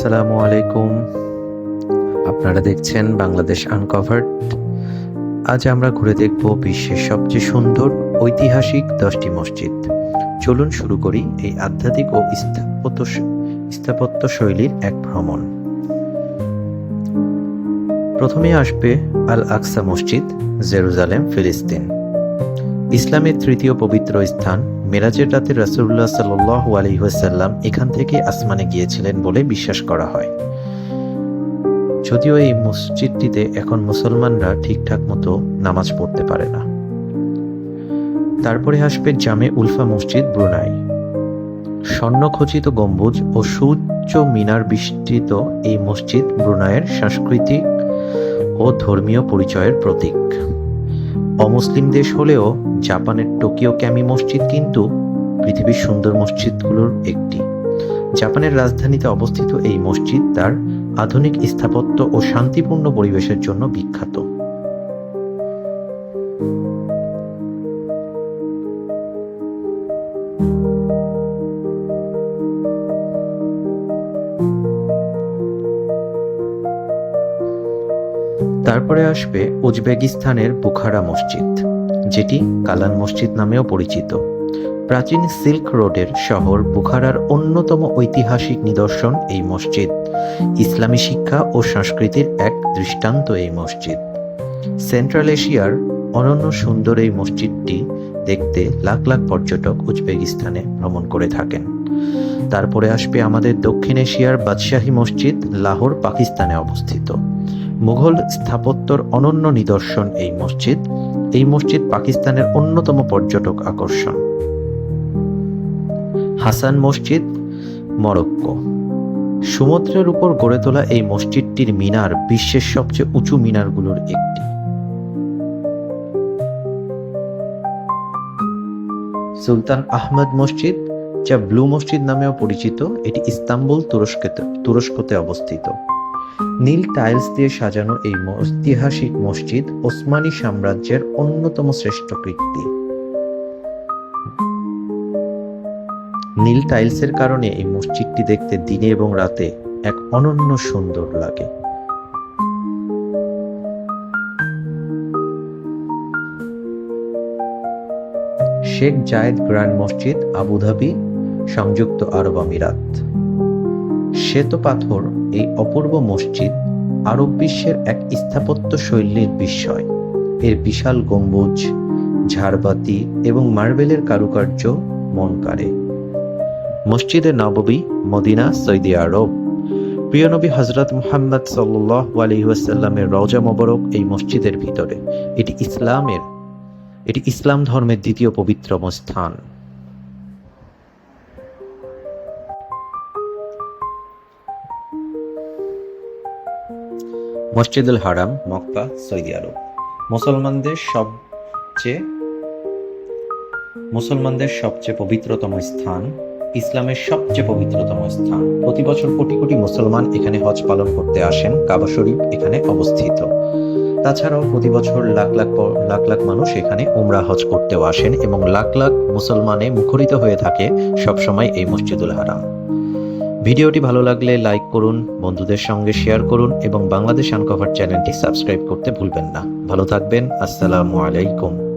আসসালামু আলাইকুম। আপনারা দেখছেন বাংলাদেশ আনকভার্ড আজ আমরা ঘুরে দেখব বিশ্বের সবচেয়ে সুন্দর, ঐতিহাসিক দশটি মসজিদ। চলুন শুরু করি এই আধ্যাত্মিক ও স্থাপত্য স্থাপত্য শৈলীর এক ভ্রমণ। প্রথমে আসবে আল আকসা মসজিদ, জেরুজালেম, ফিলিস্তিন। ইসলামের তৃতীয় পবিত্র স্থান মেরাজের রাতে রাসুল্লাহ সাল্লাহ আলহিহাসাল্লাম এখান থেকে আসমানে গিয়েছিলেন বলে বিশ্বাস করা হয়। যদিও এই মসজিদটিতে এখন মুসলমানরা ঠিকঠাক মতো নামাজ পড়তে পারে না। তারপরে আসবে জামে উলফা মসজিদ ব্রুনাই। স্বর্ণখচিত গম্বুজ ও সুউচ্চ মিনার বিস্তৃত এই মসজিদ ব্রুনাইয়ের সাংস্কৃতিক ও ধর্মীয় পরিচয়ের প্রতীক। অমুসলিম দেশ হলেও জাপানের টোকিও ক্যামি মসজিদ কিন্তু পৃথিবীর সুন্দর মসজিদগুলোর একটি। জাপানের রাজধানীতে অবস্থিত এই মসজিদ তার আধুনিক স্থাপত্য ও শান্তিপূর্ণ পরিবেশের জন্য বিখ্যাত। তারপরে আসবে উজবেকিস্তানের বুখারা মসজিদ, যেটি কালান মসজিদ নামেও পরিচিত। প্রাচীন সিল্ক রোডের শহর বুখারার অন্যতম ঐতিহাসিক নিদর্শন এই মসজিদ। ইসলামী শিক্ষা ও সংস্কৃতির এক দৃষ্টান্ত এই মসজিদ। সেন্ট্রাল এশিয়ার অনন্য সুন্দর এই মসজিদটি দেখতে লাখ লাখ পর্যটক উজবেকিস্তানে ভ্রমণ করে থাকেন। তারপরে আসবে আমাদের দক্ষিণ এশিয়ার বাদশাহী মসজিদ, লাহোর, পাকিস্তানে অবস্থিত। মুঘল স্থাপত্যর অনন্য নিদর্শন এই মসজিদ। এই মসজিদ পাকিস্তানের অন্যতম পর্যটক আকর্ষণ। হাসান মসজিদ, মরক্কো। সমুদ্রের উপর গড়ে তোলা এই মসজিদটির মিনার বিশ্বের সবচেয়ে উঁচু মিনারগুলোর একটি। সুলতান আহমদ মসজিদ, যা ব্লু মসজিদ নামেও পরিচিত, এটি ইস্তাম্বুল তুরস্কতে তুরস্কতে অবস্থিত। নীল টাইলস দিয়ে সাজানো এই ঐতিহাসিক মসজিদ ওসমানী সাম্রাজ্যের অন্যতম শ্রেষ্ঠ কীর্তি। নীল টাইলসের কারণে এই মসজিদটি দেখতে দিনে এবং রাতে এক অনন্য সুন্দর লাগে। শেখ জায়েদ গ্র্যান্ড মসজিদ, আবুধাবি, সংযুক্ত আরব আমিরাত। শ্বেত পাথর এই অপূর্ব মসজিদ আরব বিশ্বের এক স্থাপত্য শৈলীর বিস্ময়। এর বিশাল গম্বুজ, ঝাড়বাতি এবং মার্বেলের কারুকার্য মন কাড়ে। মসজিদে নববী মদিনা, সৌদি আরব। প্রিয়নবী হজরত মুহাম্মদ সাল্লাহ আলহিহাসাল্লামের রওজা মোবারক এই মসজিদের ভিতরে। এটি ইসলামের, এটি ইসলাম ধর্মের দ্বিতীয় পবিত্রম স্থান। মসজিদুল হারাম, মক্কা, সৌদি আরব। মুসলমানদের সবচেয়ে মুসলমানদের সবচেয়ে পবিত্রতম স্থান, ইসলামের সবচেয়ে পবিত্রতম স্থান। প্রতি বছর কোটি কোটি মুসলমান এখানে হজ পালন করতে আসেন, কাবা শরীফ এখানে অবস্থিত। তাছাড়াও প্রতি বছর লাখ লাখ লাখ লাখ মানুষ এখানে উমরা হজ করতেও আসেন এবং লাখ লাখ মুসলমানে মুখরিত হয়ে থাকে সবসময় এই মসজিদুল হারাম। ভিডিওটি ভালো লাগলে লাইক করুন, বন্ধুদের সঙ্গে শেয়ার করুন এবং বাংলাদেশ আনকভার চ্যানেলটি সাবস্ক্রাইব করতে ভুলবেন না। ভালো থাকবেন, আসসালামু আলাইকুম।